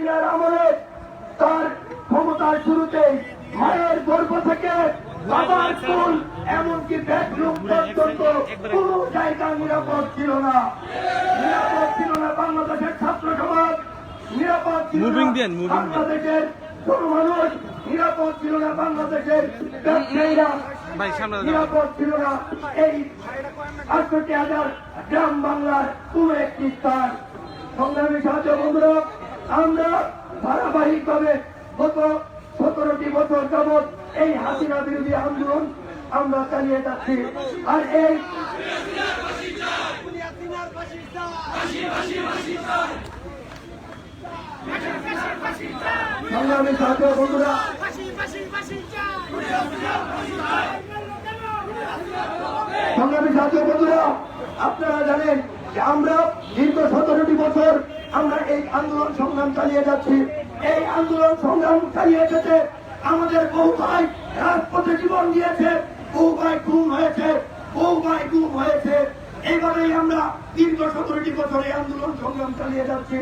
হাসিনার আমলে তার ক্ষমতার শুরুতেই মায়ের গর্ভ থেকে বাবার স্কুল এমনকি বেডরুম পর্যন্ত কোন জায়গা নিরাপদ ছিল না নিরাপদ ছিল না বাংলাদেশের ছাত্র সমাজ নিরাপদ ছিল। বাংলাদেশের কোন মানুষ নিরাপদ ছিল না বাংলাদেশের ব্যবসায়ীরা। নিরাপদ ছিল না এই আটষট্টি হাজার গ্রাম বাংলার কোন একটি স্থান সংগ্রামী সাহায্য বন্ধুরা আমরা ধারাবাহিকভাবে গত সতেরোটি বছর যাবৎ এই হাসিনা বিরোধী আন্দোলন আমরা চালিয়ে যাচ্ছি। আর এই সংগ্রামী সাহায্য বন্ধুরা, সংগ্রামী ছাত্র বন্ধুরা, আপনারা জানেন যে আমরা দীর্ঘ সতেরোটি বছর আমরা এই আন্দোলন সংগ্রাম চালিয়ে যাচ্ছি। এই আন্দোলন সংগ্রাম চালিয়ে যেতে আমাদের বহু ভাই রাজপথে জীবন দিয়েছে। বহু ভাই গুম হয়েছে। বহু ভাই গুম হয়েছে। এইভাবেই আমরা দীর্ঘ সতেরোটি বছর এই আন্দোলন সংগ্রাম চালিয়ে যাচ্ছি।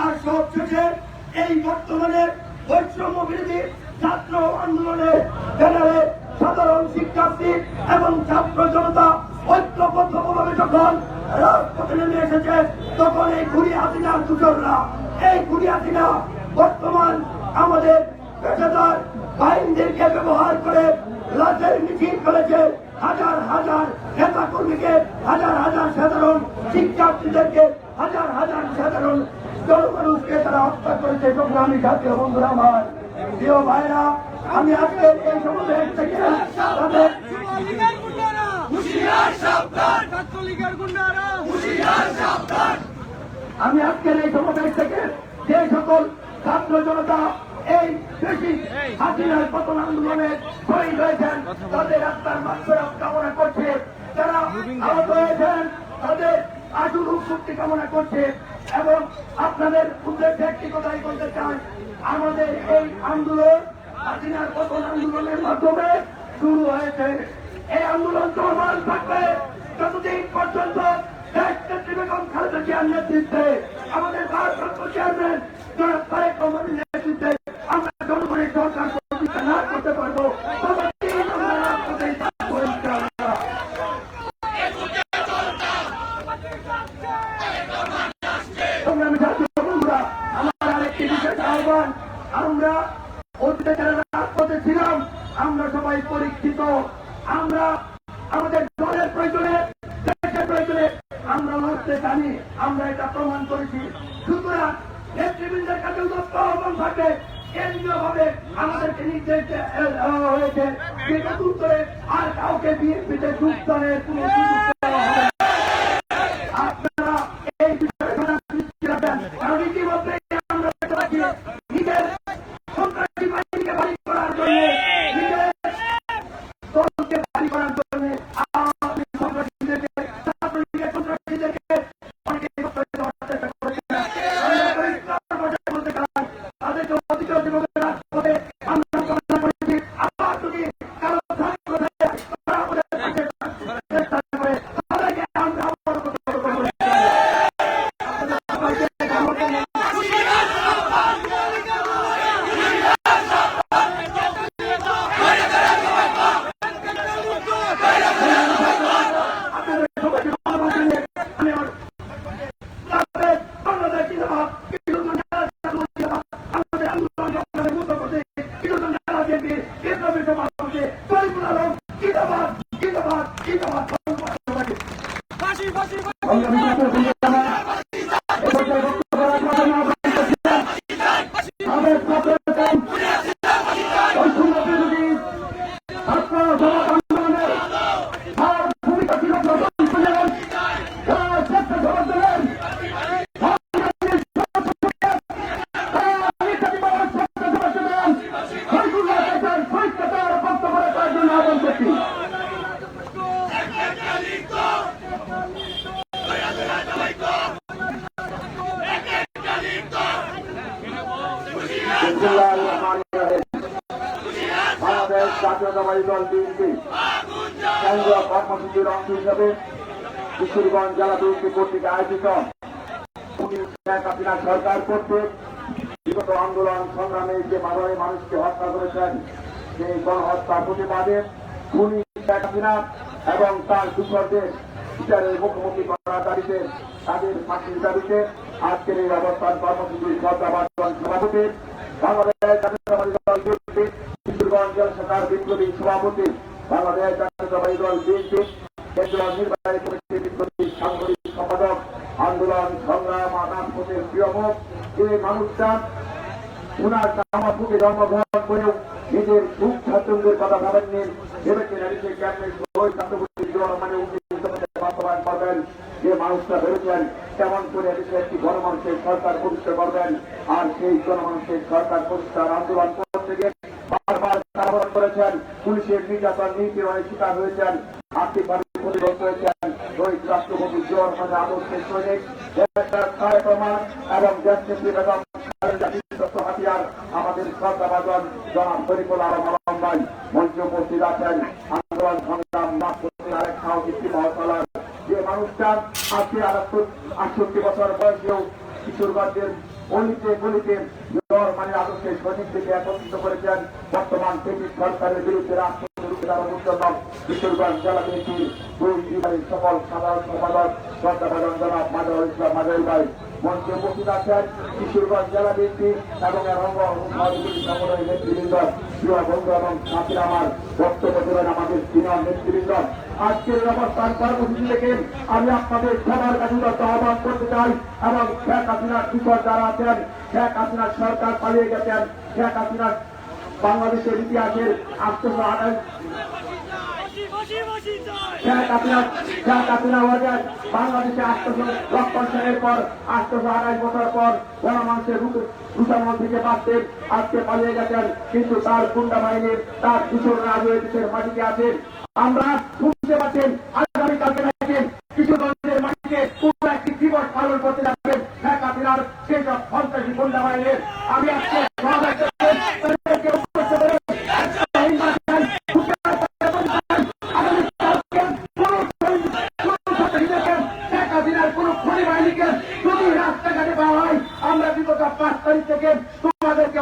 আর সবশেষে এই বর্তমানে বৈষম্য বিরোধী ছাত্র আন্দোলনে জেনারে সাধারণ শিক্ষার্থী এবং ছাত্র জনতা ঐক্যবদ্ধভাবে যখন রাজপথে নেমে এসেছে, তখন এই ঘুরি হাসিনার দূষণরা এই ঘুরি হাসিনা বর্তমান আমাদের পেশাদার বাহিনীদেরকে ব্যবহার করে লাশের মিছিল করেছে। হাজার হাজার নেতা কর্মীকে হাজার হাজার সাধারণ শিক্ষার্থীদেরকে, হাজার হাজার সাধারণ জনমানুষকে তারা হত্যা করেছে। সংগ্রামী জাতীয় বন্ধুরা আমার প্রিয় ভাইরা আমি আজকে এই সমাবেশ থেকে তাদের আমি আজকের এই সমাবেশ থেকে যে সকল ছাত্র জনতা এই বেশি হাসিনার পতন আন্দোলনে শহীদ হয়েছেন তাদের আত্মার মাত্রা কামনা করছে। যারা আহত হয়েছেন তাদের আশুর মুক্তি কামনা করছে। এবং আপনাদের উদ্দেশ্যে একটি কথাই বলতে চাই আমাদের এই আন্দোলন হাসিনার পতন আন্দোলনের মাধ্যমে শুরু হয়েছে। এই আন্দোলন চলমান থাকবে যতদিন পর্যন্ত দেশ নেত্রী খালেদা জিয়ার নেতৃত্বে আমাদের ভারপ্রাপ্ত চেয়ারম্যান জনাব তারেক নেতৃত্বে আমরা জনগণের সরকার প্রতিষ্ঠা না করতে পারব ততদিন আমরা রাজপথে থাকব ইনশাআল্লাহ। সংগ্রামী ছাত্র বন্ধুরা আমার আরেকটি বিশেষ আহ্বান আমরা অতীতে যারা রাজপথে ছিলাম আমরা সবাই পরীক্ষিত আমরা আমাদের দলের প্রয়োজনে দেশের প্রয়োজনে আমরা লড়তে জানি আমরা এটা প্রমাণ করেছি সুতরাং নেতৃবৃন্দের কাছে উদ্যস্ত আহ্বান থাকে কেন্দ্রীয় ভাবে আমাদেরকে নির্দেশ দেওয়া হয়েছে। যেটা করে আর কাউকে বিএনপিতে কোনো সুযোগ দেওয়া হবে না। আপনারা এই বিষয়ে সজাগ দৃষ্টি রাখবেন কারণ ইতিমধ্যে আমরা দেখতে পাচ্ছি নিজের সন্ত্রাসী বাহিনীকে বাড়ি করার জন্য নিজের দলকে বাড়ি করার জন্য আওয়ামী সন্ত্রাসীদেরকে ছাত্রলীগের সন্ত্রাসীদেরকে অনেকে হত্যা করার চেষ্টা করেছেন আমরা পরিষ্কার ভাষায় বলতে চাই তাদেরকে অধিকার দিবসের রাজপথে আমরা কামনা করেছি আবার যদি কারও ছাত্র থাকে তারা আমাদের পাশে চেষ্টা করে তাদেরকে আমরা আবার কথা বলব আপনাদের সবাইকে ভালোবাসা নিয়ে আমি আমার রাষ্ট্রের বাংলাদেশ জিন্দাবাদ, কিশোরগঞ্জ জেলা জিন্দাবাদ, আমাদের আন্দোলন সংগ্রামের মূল পথে কিশোরগঞ্জ জেলা বিএনপির বিপ্লবী সভাপতি শরীফুল আলম জিন্দাবাদ, জিন্দাবাদ, জিন্দাবাদ, ধন্যবাদ সবাইকে। ফাঁসি ফাঁসি ফাঁসি সংগ্রামী ছাত্র সংগ্রামী এ পর্যায়ে বক্তব্য রাখার জন্য আহ্বান করছিলেন। আমাদের ছাত্রনেতা, বৈষম্য বিরোধী ছাত্র সমাজ আন্দোলনের আর ভূমিকা ছিল প্রথম ছিলেন যারা শ্রেষ্ঠ সমাজ দিলেন বাংলাদেশ জাতীয়তাবাদী দল বিএনপি কেন্দ্রীয় কর্মসূচির অংশ হিসেবে কিশোরগঞ্জ জেলা বিএনপি কর্তৃক আয়োজিত হাসিনা সরকার কর্তৃক বিগত আন্দোলন সংগ্রামে যে মানবে মানুষকে হত্যা করেছেন, সেই গণহত্যা প্রতিবাদে খুনি শেখ এবং তার দূষরদের বিচারের মুখোমুখি করার দাবিতে, তাদের ফাঁসির দাবিতে আজকের এই অবস্থান কর্মসূচির শ্রদ্ধাবাদন সভাপতি বাংলাদেশ কিশোরগঞ্জ সভাপতি বাংলাদেশ জাতীয়তাবাদী দল বিএনপি কেন্দ্রীয় নির্বাহী কমিটির বিপ্লবী সাংগঠনিক সম্পাদক আন্দোলন সংগ্রাম আনাজপথের এই মানুষটা উনার কামাপুকে জন্মগ্রহণ করেও নিজের সুখ স্বাচ্ছন্দ্যের কথা ভাবেননি। ভেবেছেন এদিকে মানে যে মানুষটা কেমন করে এদেশে একটি গণমানুষের সরকার প্রতিষ্ঠা করবেন, আর সেই সরকার প্রতিষ্ঠার আন্দোলন গিয়ে বারবার কারাবরণ করেছেন। পুলিশের নির্যাতন নিপীড়নের শিকার হয়েছেন। আর্থিকভাবে ক্ষতিগ্রস্ত হয়েছেন। শহীদ রাষ্ট্রপতি জোর মানে আদর্শের সৈনিক ছায় প্রমাণ এবং দেশ বেগম হাতিয়ার আমাদের শ্রদ্ধাভাজন জনাব শরীফুল আলম আলম ভাই। মঞ্চে উপস্থিত আছেন আন্দোলন সংগ্রাম আরেক সাহসী মহতলার যে মানুষটা আজকে আটষট্টি বছর বয়সেও কিশোরগঞ্জের অলিতে গলিতে মানে আদর্শের সৈনিকদেরকে একত্রিত করেছেন। বর্তমান ব্রিটিশ সরকারের বিরুদ্ধে রাষ্ট্রপতি কিশোরগঞ্জ জেলা বিএনপির বিভাগের সকল সাধারণ সম্পাদক ইসলাম ভাই উপস্থিত আছেন কিশোরগঞ্জ জেলা এবং অঙ্গ নেতৃবৃন্দ এবং আমার বক্তব্য দেবেন আমাদের সিনিয়র নেতৃবৃন্দ। আজকের অবস্থান কর্মসূচি আমি আপনাদের সবার কাছে আহ্বান করতে চাই এবং শেখ হাসিনার কৃষক যারা আছেন, শেখ হাসিনার সরকার পালিয়ে গেছেন, শেখ হাসিনার বাংলাদেশের ইতিহাসের আটশোশো আঠাশ শেখ হাসিনা শেখ হাসিনা ওয়াজের বছর পর গণমানুষের রুসামল থেকে বাঁচতেন আজকে পালিয়ে গেছেন। কিন্তু তার গুন্ডা বাহিনীর তার কিশোররা আজ ওই দেশের মাটিতে আছেন আমরা শুনতে পাচ্ছেন আগামীকালকে নাকি কিশোরগঞ্জের মাটিতে পুরো একটি দিবস পালন করতে যাচ্ছেন শেখ হাসিনার সেই সব সন্ত্রাসী গুন্ডা বাহিনীর আমি আজকে সমাবেশ করতে তাদেরকে উদ্দেশ্য করে একটা নির্বাচন আগামীকালকে কোনো শেখ হাসিনার কোন খনি বাহিনীকে যদি রাস্তাঘাটে পাওয়া হয় আমরা বিগত পাঁচ তারিখ থেকে তোমাদেরকে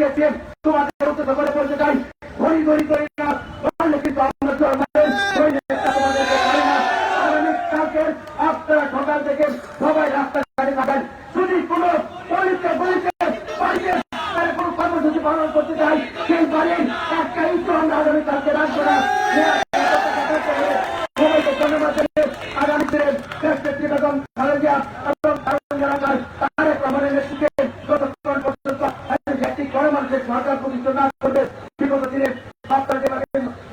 সাজিয়েছি তোমাদের উদ্দেশ্য করে বলতে চাই ঘড়ি ঘড়ি করে না পারলে কিন্তু আমরা জন্মাবেন ওই নেতা তোমাদেরকে পারি না আগামীকালকে আপনারা সকাল থেকে সবাই রাস্তাঘাটে থাকেন যদি কোনো গলিতে গলিতে বাড়িতে তারা কোনো কর্মসূচি পালন করতে চাই সেই বাড়ির একটা ইস্যু আমরা আগামীকালকে রাখব না সবাইকে ধন্যবাদ জানিয়ে আগামী দিনে দেশ নেত্রী বেগম খালেদা এবং তারুণ এলাকার তারেক রহমানের নেতৃত্বে যতক্ষণ পর্যন্ত গণমানুষের সরকার প্রতিষ্ঠা না করবে বিগত দিনে আপনার যে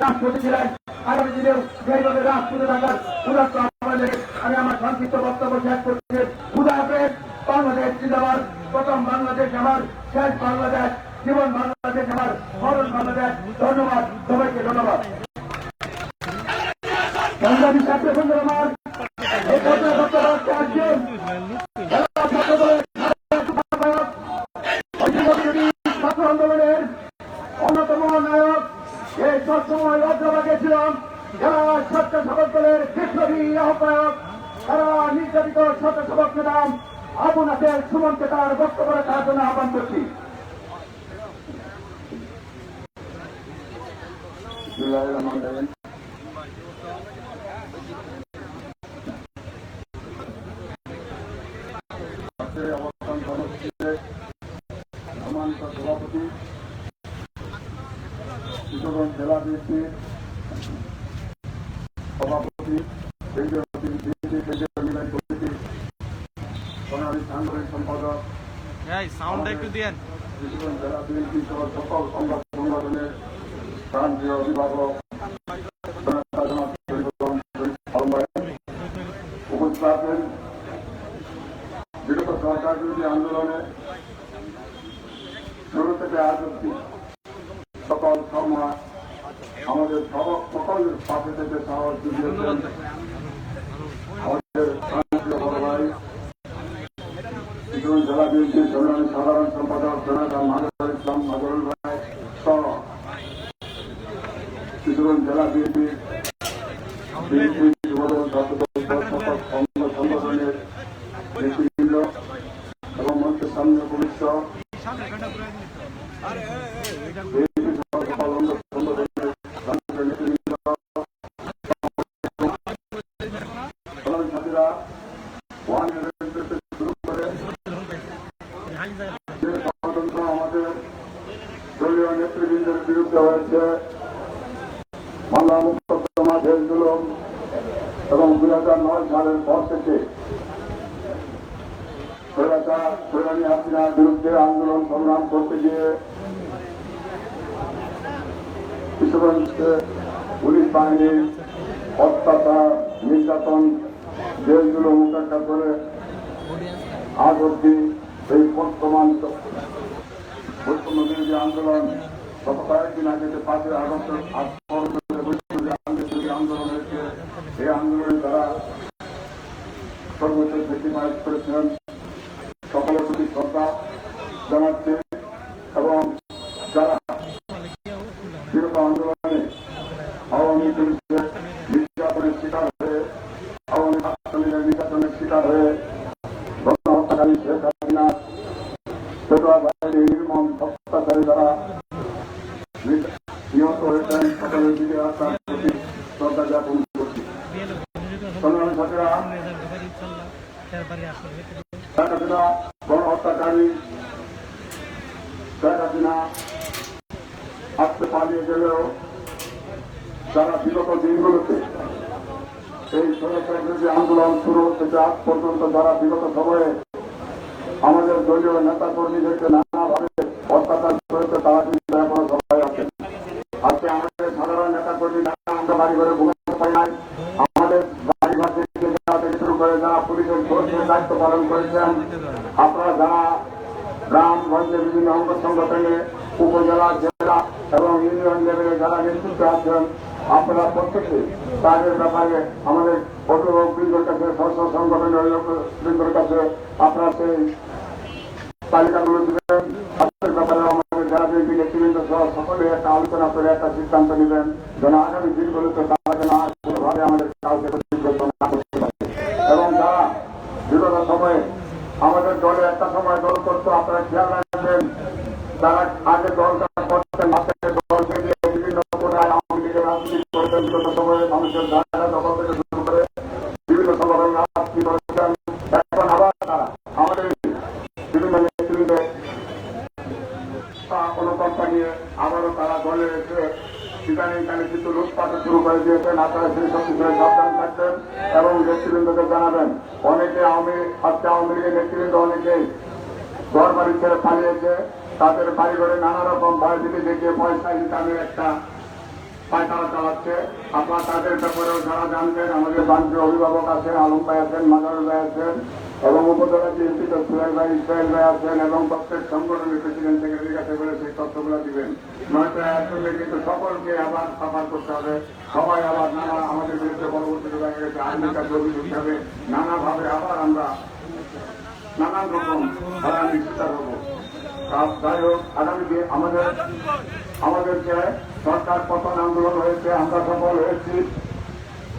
রাষ্ট্রপতি ছিলেন আগামী দিনেও যেভাবে রাষ্ট্রপতি থাকার উদাত্ত আহ্বান রেখে আমি আমার সংক্ষিপ্ত বক্তব্য শেষ করছি খুদা হাফেজ বাংলাদেশ জিন্দাবাদ প্রথম বাংলাদেশ আমার শেষ বাংলাদেশ জীবন বাংলাদেশ আমার মরণ বাংলাদেশ ধন্যবাদ সবাইকে ধন্যবাদ সংগ্রামী ছাত্র বন্ধুরা আমার এই পর্যায়ে বক্তব্য রাখতে আসছেন জেলা ছাত্র দলের আহ্বায়ক, ঐতিহ্যবাহী ছাত্র আন্দোলনের অন্যতম নায়ক সবসময় অগ্রভাগে ছিলাম যারা স্বেচ্ছাসেবক দলের বিপ্লবী আহ্বায়ক, তারা নির্যাতিত স্বেচ্ছাসেবক নেতা আবু নাসের সুমনকে তার বক্তব্য রাখার জন্য আহ্বান করছি। সভাপতি কিশোরগঞ্জ জেলা বিএনপির সভাপতি সাংগঠনিক সম্পাদক। এই সাউন্ডটা একটু দিয়েন। কিশোরগঞ্জ জেলা বিএনপি সহ সকল সংবাদ সংগঠনের প্রান্তীয় অভিভাবক উপস্থিত বিগত সরকার বিরোধী আন্দোলনে শুরু থেকে আজ অব্দি সকল সময় আমাদের সব- সকলের পাশে থেকে সাহস আমাদের প্রান্তীয় বড় ভাই কিশোরগঞ্জ জেলা বিএনপির সংগ্রামী সাধারণ সম্পাদক জনাব মাজার ইসলাম মাজরুল ভাই সহ কিশোরগঞ্জ জেলা বিএনপির বিএনপি যুবদল ছাত্রদল সহ সকল সংঘ সংগঠনের নেতৃবৃন্দ এবং মঞ্চের সামনে উপবিষ্ট সাথীরা ওয়ান শুরু করে যে ষড়যন্ত্র আমাদের দলীয় নেতৃবৃন্দের বিরুদ্ধে হয়েছে মামলা মুক্তমা জেল জুলুম এবং দুই হাজার নয় সালের পর থেকে স্বৈরাচার সৈরানি হাসিনার বিরুদ্ধে আন্দোলন সংগ্রাম করতে গিয়ে কিশোরগঞ্জকে পুলিশ বাহিনীর অত্যাচার নির্যাতন জুলুম উপেক্ষা করে আজ অব্দি এই বর্তমান বৈষম্য বিরোধী আন্দোলন গত কয়েকদিন আগে যে পাঁচই সকলের প্রতি শ্রদ্ধা জানাচ্ছে এবং যারা বিরোধী আন্দোলনে আওয়ামী পুলিশের নির্যাতনের শিকার হয়ে আওয়ামী ছাত্রলীগের নির্যাতনের শিকার হয়ে গণহত্যাকারী শেখ হাসিনা পেটোয়া বাহিনীর নির্মম অত্যাচারী দ্বারা নিহত হয়েছেন সকলের দিকে আত্মার প্রতি শ্রদ্ধা জ্ঞাপন করছি সংগ্রামী সাথীরা শেখ হাসিনা গণহত্যাকারী আসতে পালিয়ে গেলেও যারা বিগত দিনগুলোতে এই সরকার যে আন্দোলন শুরু থেকে আজ পর্যন্ত যারা বিগত সময়ে আমাদের দলীয় নেতা কর্মীদেরকে নানাভাবে অত্যাচার করেছে, তারা কিন্তু এখনও সবাই আছেন আজকে আমাদের সাধারণ নেতা কর্মী আমরা বাড়ি ঘরে ঘুমাতে পারি নাই আমাদের বাড়ি ঘর থেকে যাওয়া থেকে শুরু করে যারা পুলিশের ফোর্সের দায়িত্ব পালন করেছেন আপনারা যারা গ্রাম গঞ্জের বিভিন্ন অঙ্গ সংগঠনে উপজেলা, জেলা এবং ইউনিয়ন লেভেলে যারা নেতৃত্ব আছেন, আপনারা প্রত্যেকে তাদের ব্যাপারে আমাদের অভিভাবক বৃন্দর কাছে স্বস্ব সংগঠনের লোকবৃন্দর কাছে আপনারা সেই তালিকাগুলো দিবেন। তাদের ব্যাপারে আমাদের যারা নেতৃবৃন্দ সহ সকলে একটা আলোচনা করে, একটা সিদ্ধান্ত নেবেন। যেন আগামী দিনগুলোতে তারা যেন আর কোনোভাবে আমাদের কাউকে ক্ষতিগ্রস্ত না করতে পারে এবং যারা বিগত সময়ে আমাদের দলে একটা সময় দল করতো আপনারা খেয়াল রাখবেন তারা আগে দলটা করতেন মাসের দলকে দিয়ে বিভিন্ন কোটায় আওয়ামী লীগের রাজনীতি করতেন বিগত সময়ে মানুষের জায়গা দখল থেকে শুরু করে বিভিন্ন সংগঠন রাজনীতি করেছেন এখন আবার তারা আমাদের বিভিন্ন নেতৃত্বে অনুকম্পা নিয়ে আবারও তারা দলে এসে ইদানিংকালে কিছু লুটপাটে শুরু করে দিয়েছেন আপনারা সেই সব বিষয়ে সাবধান থাকবেন এবং নেতৃবৃন্দকে জানাবেন অনেকে আওয়ামী আজকে আওয়ামী লীগের নেতৃবৃন্দ অনেকেই ঘর বাড়ি ছেড়ে পালিয়েছে তাদের বাড়ি ঘরে নানা দিতে দেখিয়ে পয়সা ইনকামের একটা পায়তারা চালাচ্ছে। আপনারা তাদের ব্যাপারেও যারা জানবেন, আমাদের বাণিজ্য অভিভাবক আছেন, আলম ভাই আছেন মাজার ভাই আছেন, এবং উপজেলা বিএনপি সুহেল ভাই ইসরায়েল ভাই আছেন, এবং প্রত্যেক সংগঠনের প্রেসিডেন্ট সেক্রেটারির কাছে করে সেই তথ্যগুলো দিবেন। আসলে কিন্তু সকলকে আবার সাফার করতে হবে। সবাই আবার নানা আমাদের বিরুদ্ধে পরবর্তীতে দেখা গেছে আর্মির কাছে অভিযোগ হবে। নানাভাবে আবার আমরা নানান রকম শিকার হব যাই হোক আগামী আমাদের আমাদেরকে সরকার পতন আন্দোলন হয়েছে, আমরা সফল হয়েছি।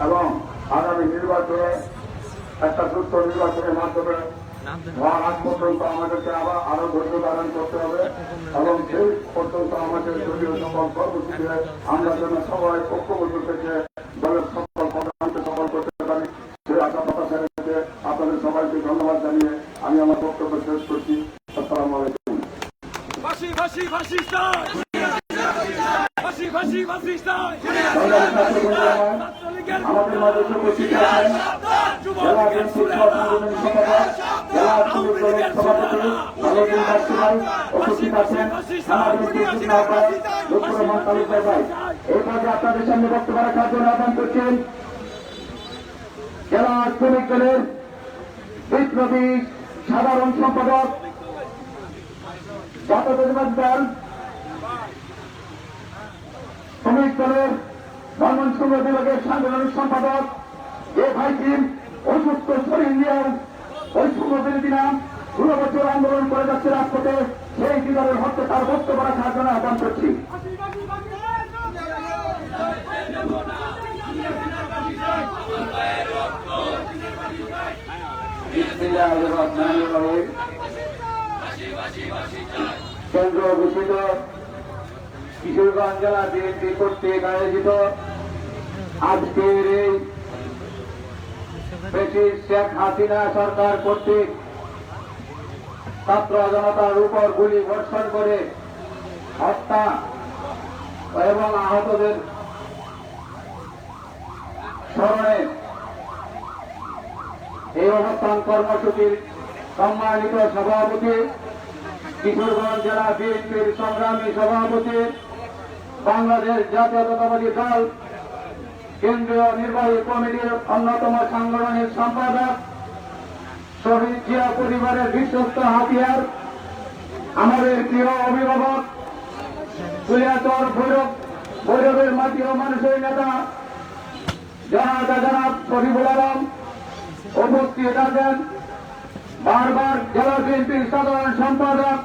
এবং আগামী নির্বাচনে একটা সুস্থ নির্বাচনের মাধ্যমে হওয়ার আগ পর্যন্ত আমাদেরকে আবার আরও ধৈর্য ধারণ করতে হবে। এবং সেই পর্যন্ত আমাদের দলীয় কর্মসূচিতে আমরা যেন সবাই ঐক্যবদ্ধ থেকে দলের সকল পদার্থকে সফল করতে পারি সেই আশা প্রত্যাশা রেখে আপনাদের সবাইকে ধন্যবাদ জানিয়ে আমি আমার বক্তব্য শেষ করছি আসসালামু আলাইকুম ফাঁসি ফাঁসি ফাঁসি চাই ফাঁসি ফাঁসি ফাঁসি চাই সংগ্রামী ছাত্র বন্ধুরা, আমাদের মাঝে উপস্থিত আছেন জেলা বিএনপির জেলা সভাপতি পর্যায়ে আপনাদের সামনে বক্তব্য রাখার জন্য আহ্বান করছেন জেলা শ্রমিক দলের বিপ্লবী সাধারণ সম্পাদক জাতীয়তাবাদী দল শ্রমিক দলের ময়মনসিংহ বিভাগের সাংগঠনিক সম্পাদক এ ভাই টিম অসুস্থ শরীর নিয়েও বৈষম্য বিরোধী নাম ষোলো বছর আন্দোলন করে যাচ্ছে রাজপথে, সেই বিভাগের হত্যা তার বক্তব্য রাখার জন্য আহ্বান করছি। কেন্দ্র ঘোষিত কিশোরগঞ্জ জেলা বিএনপি কর্তৃক আয়োজিত আজকের এই ব্রিটিশ শেখ হাসিনা সরকার কর্তৃক ছাত্র জনতার উপর গুলি বর্ষণ করে হত্যা এবং আহতদের স্মরণে এই অবস্থান কর্মসূচির সম্মানিত সভাপতি, কিশোরগঞ্জ জেলা বিএনপির সংগ্রামী সভাপতি বাংলাদেশ জাতীয়তাবাদী দল, কেন্দ্রীয় নির্বাহী কমিটির অন্যতম সাংগঠনিক সম্পাদক শহীদ জিয়া পরিবারের বিশ্বস্ত হাতিয়ার, আমাদের প্রিয় অভিভাবক কুলিয়াচর ভৈরব, ভৈরবের মাটি ও মানুষের নেতা জনাদা জনাব শরীফুল আলম উপস্থিত আছেন। বারবার জেলা বিএনপির সাধারণ সম্পাদক